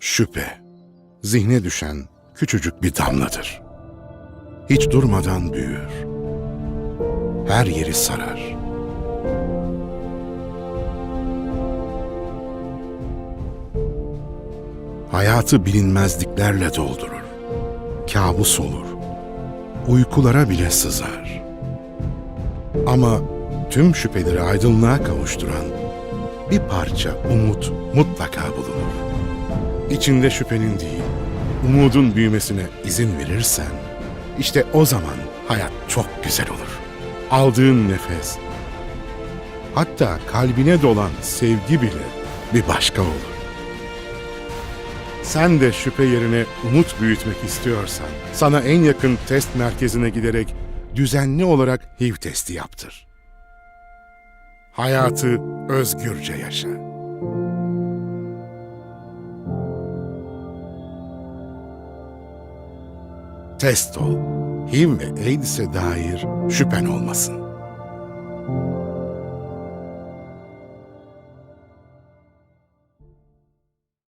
Şüphe, zihne düşen küçücük bir damladır. Hiç durmadan büyür. Her yeri sarar. Hayatı bilinmezliklerle doldurur. Kabus olur. Uykulara bile sızar. Ama tüm şüpheleri aydınlığa kavuşturan bir parça umut mutlaka bulunur. İçinde şüphenin değil, umudun büyümesine izin verirsen, işte o zaman hayat çok güzel olur. Aldığın nefes, hatta kalbine dolan sevgi bile bir başka olur. Sen de şüphe yerine umut büyütmek istiyorsan, sana en yakın test merkezine giderek düzenli olarak HIV testi yaptır. Hayatı özgürce yaşa. Test ol. HIV ve AIDS'e dair şüphen olmasın.